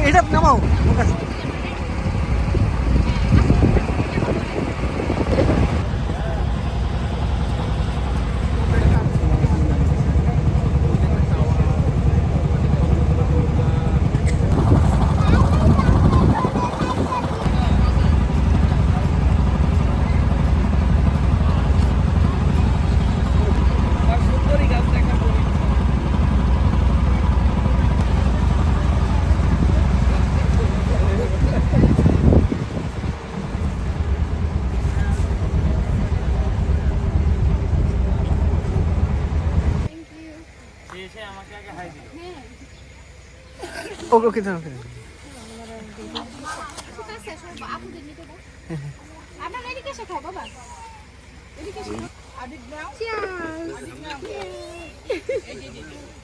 এটা নামাও ফোকাস ওকে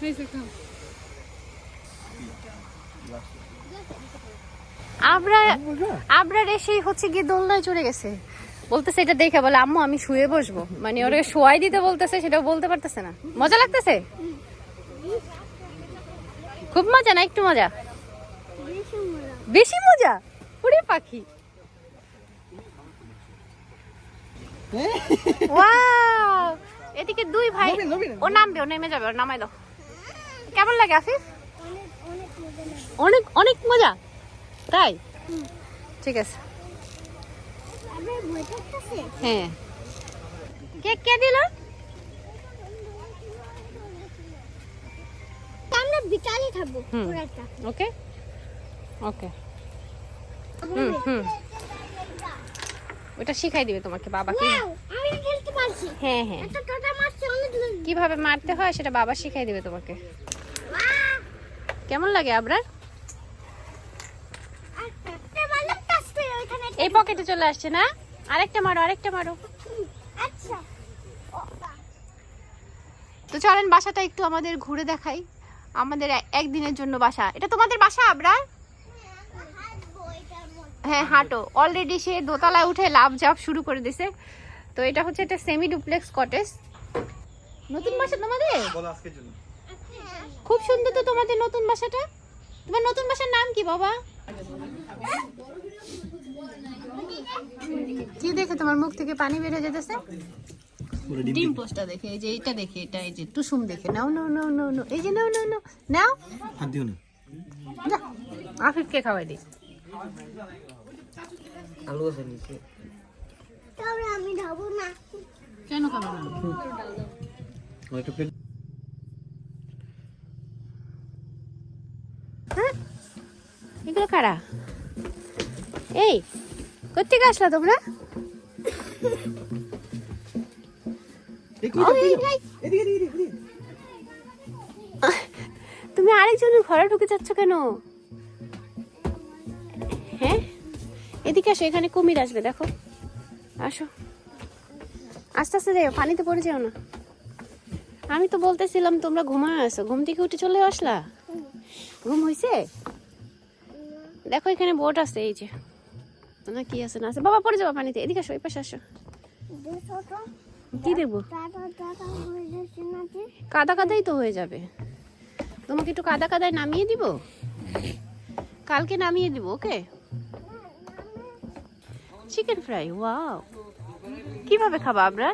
হয়েছে, খাও। আমরা আমরা এসেই হচ্ছে গিয়ে দোলনায় চড়ে গেছে। বলতেছে এটা দেখে বলে আম্মু আমি শুয়ে বসবো। মানে ওরা শোয়াই দিতে বলতেছে সেটাও বলতে পারতেছে না। মজা লাগতেছে? খুব মজা না একটু মজা? বেশি মজা। ওরে পাখি। ওয়াও! এদিকে দুই ভাই। ও নামবে ও নেমে যাবে ও নামাই দাও। কেমন লাগে আফিফ? অনেক অনেক মজা। তাই? ঠিক আছে। হ্যাঁ। কে কে দিল? বিকালে খাব। পুরাটা ওকে? ওকে। হুম হুম। ওটা শিখাই দিবে তোমাকে বাবা কি আমি খেলতে পারছি। হ্যাঁ হ্যাঁ। একটা টোটা মারছে অনেক কীভাবে মারতে হয় সেটা বাবা শিখাই দিবে তোমাকে। কেমন লাগে আবরার? এই পকেটে চলে আসছে না? আরেকটা মারো আরেকটা মারো। আচ্ছা। তো চলেন বাসাটা একটু আমাদের ঘুরে দেখাই। আমাদের একদিনের জন্য বাসা। এটা তোমাদের বাসা আবরার? হ্যাঁ হাঁটো। অলরেডি সে দোতলায় উঠে লাভ জাপ শুরু করে দিছে। তো এটা হচ্ছে একটা সেমি ডুপ্লেক্স কটেজ নতুন বাসা তোমাদের? খুব সুন্দর তো তোমাদের নতুন বাসাটা। তোমার নতুন বাসার নাম কি বাবা? কি দেখে তোমার মুখ থেকে পানি বের হয়ে যেতেছে ডিম পোস্টটা দেখে এই যে এইটা দেখে এটা এই যে টুসুম দেখে। নাও নাও নাও নাও নাও এই যে নাও নাও নাও নাও। হাত দিও না। যা আফিফকে খাওয়াই দিই আলু আছে নিচে। তবে আমি খাব না। কেন খাব না? একটা হ্যাঁ? এগুলো কারা? এই কোথেকে আসলা তোমরা? তুমি আরেকজনের ঘরে ঢুকে যাচ্ছ কেন? হ্যাঁ? এদিকে আসো এখানে কুমির আসবে দেখো। আসো। আস্তে আস্তে যাও পানিতে পড়ে যাও না। আমি তো বলতেছিলাম তোমরা ঘুমায় আসো ঘুম থেকে উঠে চলে আসলা? ঘুম হয়েছে দেখো এখানে বোট আছে এই যে। না কি আছে না আছে। বাবা পড়ে যাবা পানিতে। এদিকে আসো এই পাশে আসো। কি দেবো? কাদা কাদাই তো হয়ে যাবে। তোমাকে একটু কাদা কাদায় নামিয়ে দিব? কালকে নামিয়ে দিব ওকে? চিকেন ফ্রাই ওয়াও কীভাবে খাবা আমরা?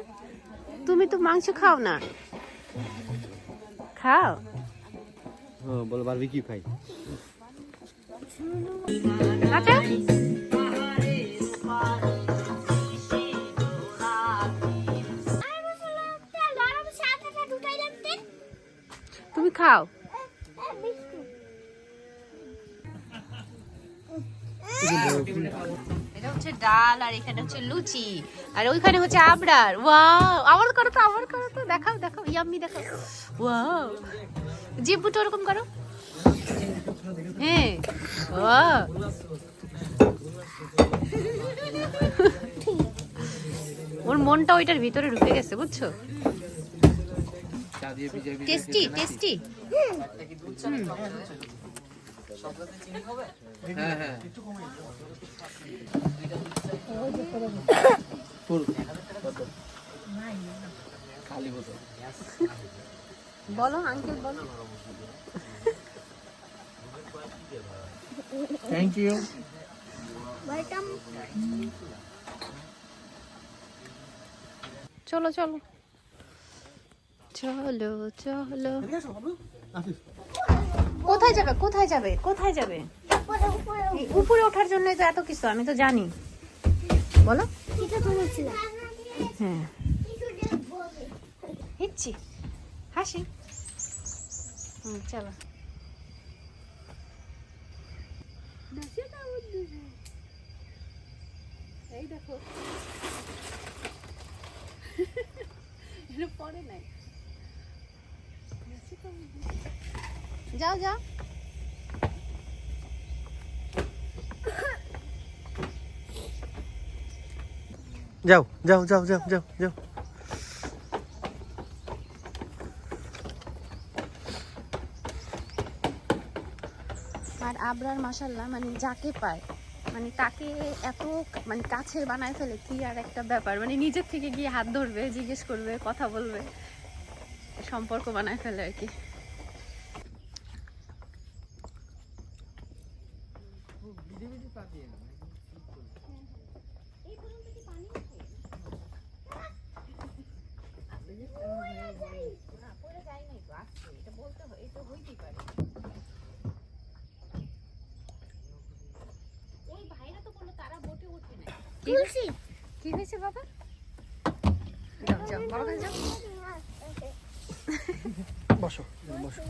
তুমি তো মাংস খাও না। খাও। বল বারবিকিউ খাই। আচ্ছা? খাও। এটা হচ্ছে ডাল আর এখানে হচ্ছে লুচি। আর ওইখানে হচ্ছে আবরার। ওয়াও আবার করো তো আবার করো তো। দেখাও দেখাও, ইয়াম্মি দেখাও। ওয়াও। জিভুটা ওরকম করো। হ্যাঁ ওয়াও। ওর মনটা ওইটার ভিতরে ঢুকে গেছে, বুঝছ? টেস্টি টেস্টি হ্যাঁ হ্যাঁ খালি বোতল বলো আঙ্কেল বলো। থ্যাংক ইউ ওয়েলকাম চলো চলো। চলো চলো। কোথায় যাবে কোথায় যাবে কোথায় যাবে? উপরে উপরে ওঠার জন্যই তো এত কিছু আমি তো জানি। বলো। হ্যাঁ। হিচ্ছি হাসি। হুম চলো। এই দেখো। পরে নাই। যাও যাও। যাও যাও যাও যাও যাও যাও। আর আবরার মাসাল্লাহ মানে যাকে পায় মানে তাকে এত মানে কাছের বানায় ফেলে কি আর একটা ব্যাপার? মানে নিজের থেকে গিয়ে হাত ধরবে জিজ্ঞেস করবে কথা বলবে। সম্পর্ক বানায় ফেলে আর কি ওই ভাইরা তো বলল তারা বোটে উঠবে না তুলসী কি হয়েছে বাবা যাও যাও বাবা কাছে যাও বসো বসো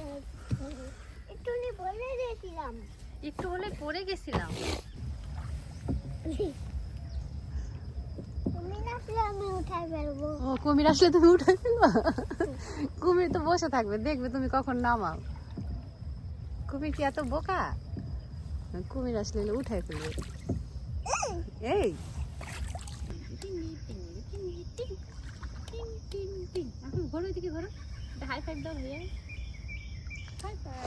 একটু নি বলে দিয়েছিলাম একটু হলে পড়ে গেছিলাম। ও কুমির আসলে তুমি উঠে ফেলবা? কুমির তো বসে থাকবে দেখবে তুমি কখন নামাও। কুমির কি এত বোকা? কুমির আসলে উঠাই ফেলবে। এই! এখন ঘোরো এদিকে ঘোরো। হাই ফাইভ দাও ভাইয়া হাই ফাইভ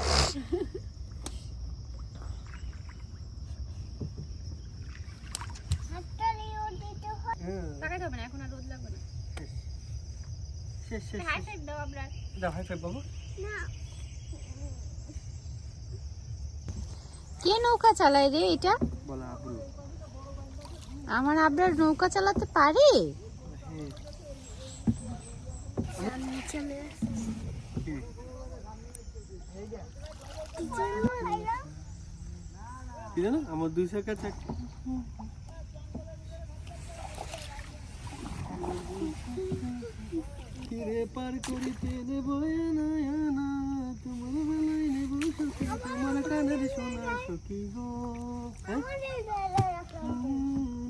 হাতটা নিয়ে দিতে হয়। তাকাইতে হবে না এখন আর রোদ লাগবে না। শেষ। শেষ হাই ফাইভ দাও আমরা। দাও হাই ফাইভ বাবু। না। কে নৌকা চালায় রে এটা? বলা আমার আবরার নৌকা চালাতে পারে? জানো আমার দুইশো কাছে তীরে পার করিতে নেব না তোমার বেলায় নেব সখী তোমার কানের সোনা সখী গো। হ্যাঁ?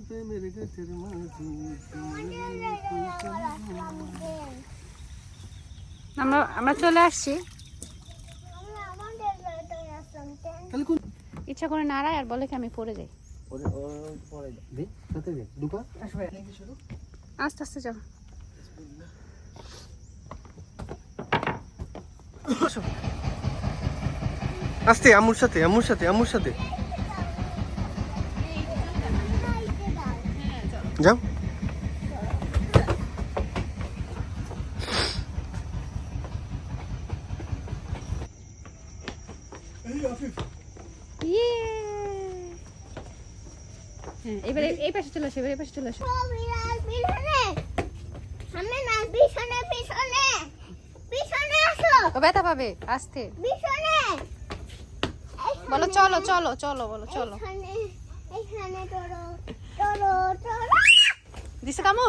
প্রেমের গাছের মাঝি আমরা আমরা চলে আসছি। ইচ্ছা করে নাড়ায় আর বলে কি আমি পড়ে যাই। আস্তে আস্তে যাও আস্তে আমুর সাথে আমুর সাথে আমুর সাথে। যাও। ইয়ে হ্যাঁ এবারে এই পাশে চলে আসো এবার এই পাশে চলে আসো। সামনে না পিছনে পিছনে। পিছনে আসো ও ব্যথা পাবে আস্তে। পিছনে বলো চলো চলো চলো বলো চলো। দিছে কামু?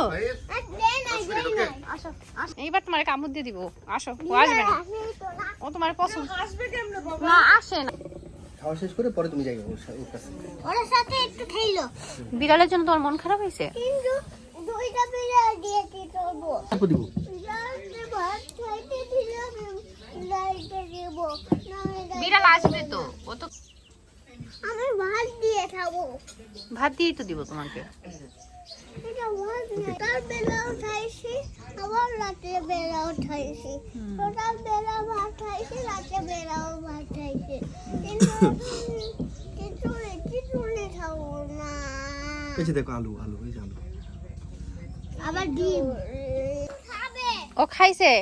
এইবার তোমার কামড় দিয়ে দিব। আসো ও আসবে না। ও তোমার পছন্দ। না আসে না। খাওয়া শেষ করে পরে তুমি যাই ওর কাছে। ওর সাথে একটু খেলো। বিড়ালের জন্য তোমার মন খারাপ হয়েছে? কিন্তু দুইটা বিড়াল দিয়েছি দিব। দিব বিড়াল আসবে তো ও তো আমি ভাত দিয়ে খাব। ভাত দিয়েই তো দিব তোমাকে। এটা ভাত না তার বেলা উঠাইছি আবার রাতে বেলা উঠাইছি। সকাল বেলা ভাত খাইছি রাতে বেলাও ভাত খাইছি। কিন্তু খিচুড়ি খিচুড়ি খাব না। এই দেখো আলু আলু এই আলু। আবার ডিম। খাবে? ও খাইছে?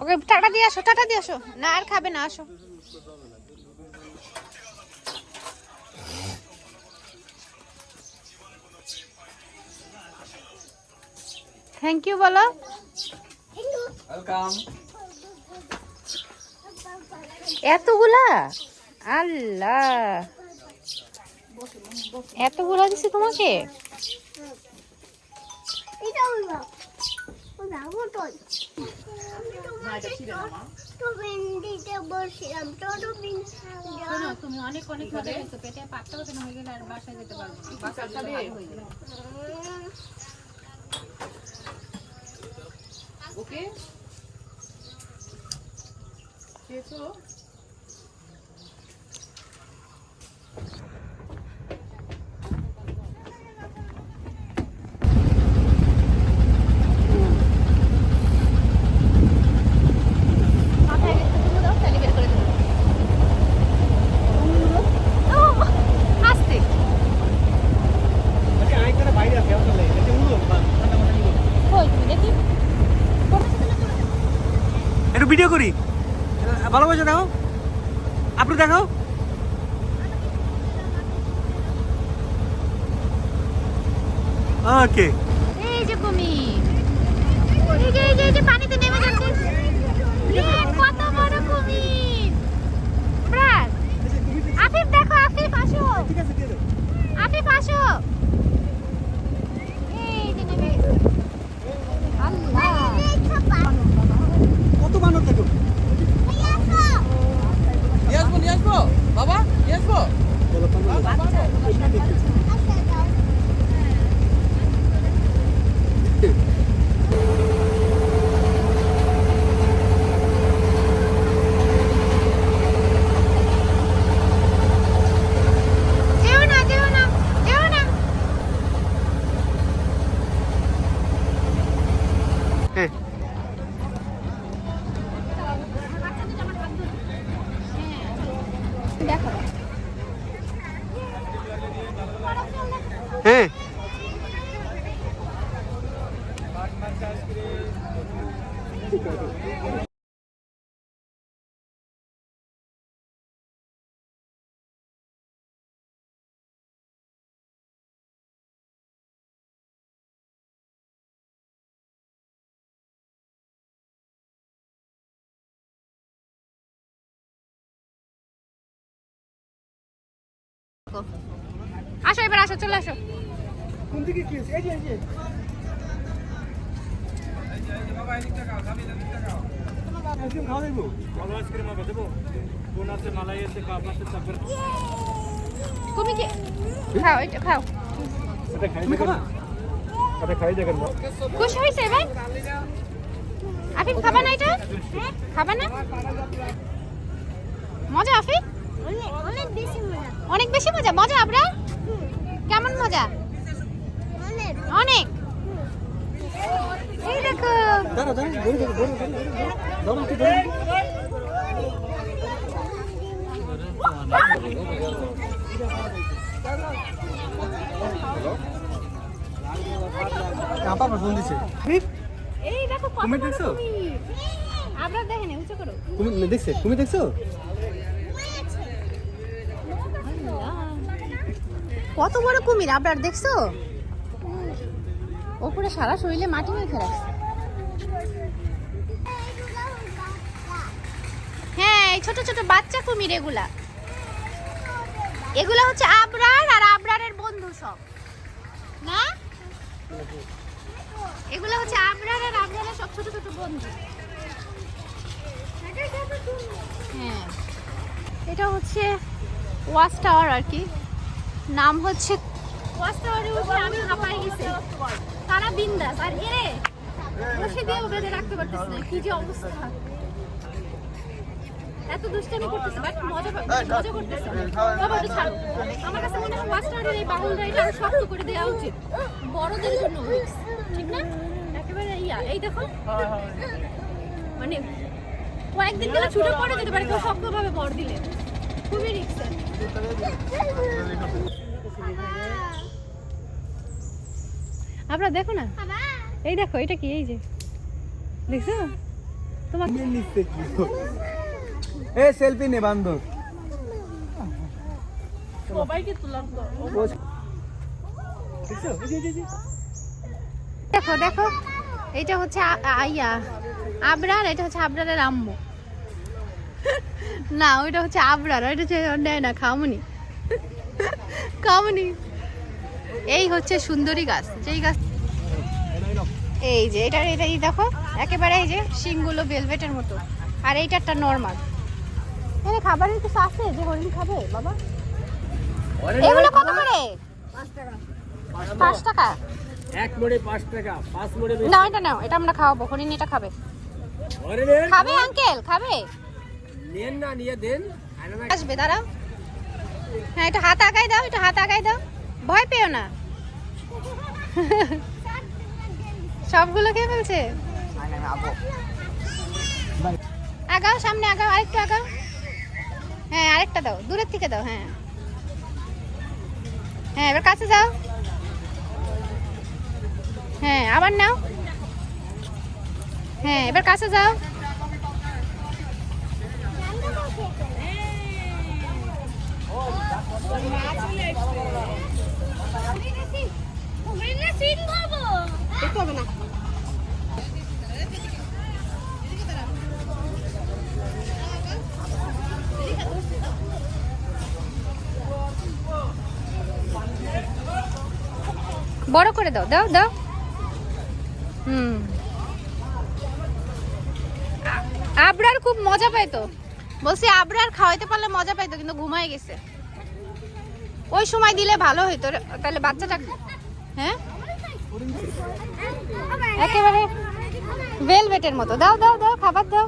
ওকে টাটা দিয়ে আসো টাটা দিয়ে আসো। না আর খাবে না আসো। থ্যাংক ইউ বলো। এতগুলা? আল্লাহ। এতগুলা দিছে তোমাকে? অনেক অনেক ভাবে গেছো পেটে কেন হয়ে গেলে আর বাসায় যেতে পারবে খেয়েছো মাথায় একটু তুলে দাও তাহলে বের করে দেবো ও, আস্তে আইকারে বাইরে আছে আসলে এটা উড়ো ঠান্ডা মাথা নিলো কই তুমি দেখি একটু ভিডিও করি ভালোবাসা দেখো আপনি দেখাও। ওকে। এই যে কুমির এই যে এই যে পানিতে নেমে যাচ্ছে। কত বড় কুমির ব্রাস আফিফ দেখো আফিফ আসো। ঠিক আছে দিয়ে দাও আফিফ আসো। এই যে নেমে আল্লাহ। কত বানর দেখো নিয়ে আসব নিয়ে আসব বাবা নিয়ে আসব বলো তোমরা যেও না যেও না যেও না হ্যাঁ দেখো হ্যাঁ আসো এবার আসো চলে আসো। কোন দিকে কি এই যে এই যে। তুমি কি খাও এটা খাও। এটা খাই দেখেন। খুশি হয়েছে আফিফ খাবা না এটা? খাবা না? মজা আফিফ? অনেক বেশি মজা মজা মজা আমরা কেমন মজা অনেক অনেক এই দেখো দাঁড়া দাঁড়া ধরে ধরে ধরে ধরে একটু ধরে আপা ফোন দিছে এই দেখো কত দেখছ? আমরা দেখেন উঁচু করো তুমি দেখছে তুমি দেখছ কত বড় কুমির আপনার দেখছ? ওপরে সারা শরীরে মাটি মেখে রাখছে। হ্যাঁ এই ছোট ছোট বাচ্চা কুমির এগুলা। এগুলা হচ্ছে আবরার আর আবরারের বন্ধু সব। না? এগুলা হচ্ছে আবরার আর আবরারের সব ছোট ছোট বন্ধু। হ্যাঁ এটা হচ্ছে ওয়াচ টাওয়ার আর কি। নাম হচ্ছে ওয়াচ টাওয়ারে আমি হাঁপাই গেছি। তারা বিন্দাস আর এরে বসে দিয়ে বেঁধে রাখতে পারতেছে না। কি যে অবস্থা। এত দুষ্টামি করতেছে বাট মজা মজা করতেছে। বাবা এটা ছাড়ো। আমার কাছে মনে হয় ওয়াচ এই বাহুল রাইটা আরও শক্ত করে দেওয়া উচিত। বড়দের জন্য ঠিক না? একেবারে ইয়া। এই দেখো। মানে কয়েকদিন গেলে ছুটে পড়ে যেতে পারে কেউ শক্তভাবে বড় দিলে। খুবই রিক্সের আপনারা দেখো না? এই দেখো এটা কি? এই যে। দেখছ? তোমার নিচ্ছে কি? এ সেলফি নে বান্ধব। সবাইকে। দেখো দেখো। এটা হচ্ছে আইয়া। আবরার এটা হচ্ছে আবরারের আম্মু। না ওইটা হচ্ছে আবরার। ওইটা হচ্ছে নেয় না খামুনি। খামনি। এই হচ্ছে সুন্দরী গাছ যেই গাছ এই যে এটা এটা এই দেখো একেবারে এই যে শিংগুলো ভেলভেটের মতো। আর এইটারটা নর্মাল এখানে খাবারের কিছু আছে? যে হরিণ খাবে বাবা? এগুলো কত করে? পাঁচ টাকা। এক মোড়ে পাঁচ টাকা পাঁচ মোড়ে না এটা নাও এটা আমরা খাওয়াবো হরিণ এটা খাবে। খাবে আঙ্কেল খাবে। নেন না নিয়ে দেন। আসবে দাঁড়াও। হ্যাঁ একটু হাত আগাই দাও একটু হাত আগাই দাও। ভয় পেও না। সবগুলো খেয়ে ফেলছে? আগাও সামনে, আগাও, আরেকটু আগাও। হ্যাঁ আরেকটা দাও, দূরের থেকে দাও হ্যাঁ। হ্যাঁ এবার কাছে যাও। হ্যাঁ আবার নাও। হ্যাঁ এবার কাছে যাও। দেখতে হবে না। বড় করে দাও দাও দাও। হুম। আবরার খুব মজা পাইতো। বলছি আবরার খাওয়াইতে পারলে মজা পাইতো কিন্তু ঘুমায় গেছে। ওই সময় দিলে ভালো হইতো তাহলে বাচ্চাটা হ্যাঁ? একেবারে ভেলভেটের মতো। দাও দাও দাও, খাবার দাও।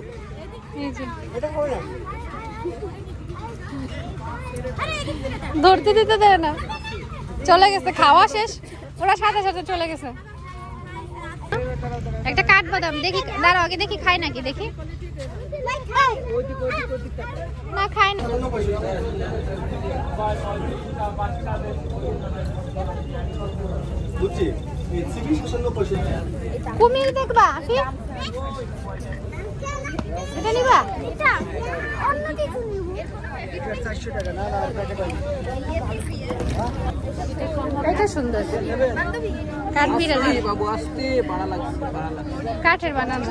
ধরতে দিতে দেয় না। চলে গেছে, খাওয়া শেষ। ওরা সাথে সাথে চলে গেছে। একটা কাঠবাদাম, দেখি, দাঁড়াও, আগে দেখি খায় নাকি, দেখি। না খায় না। কুমির দেখবা এটা নিবা? অন্য কিছু এটা সুন্দর। কাঠবিড়ালি। কাঠের বানানো।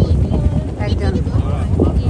你真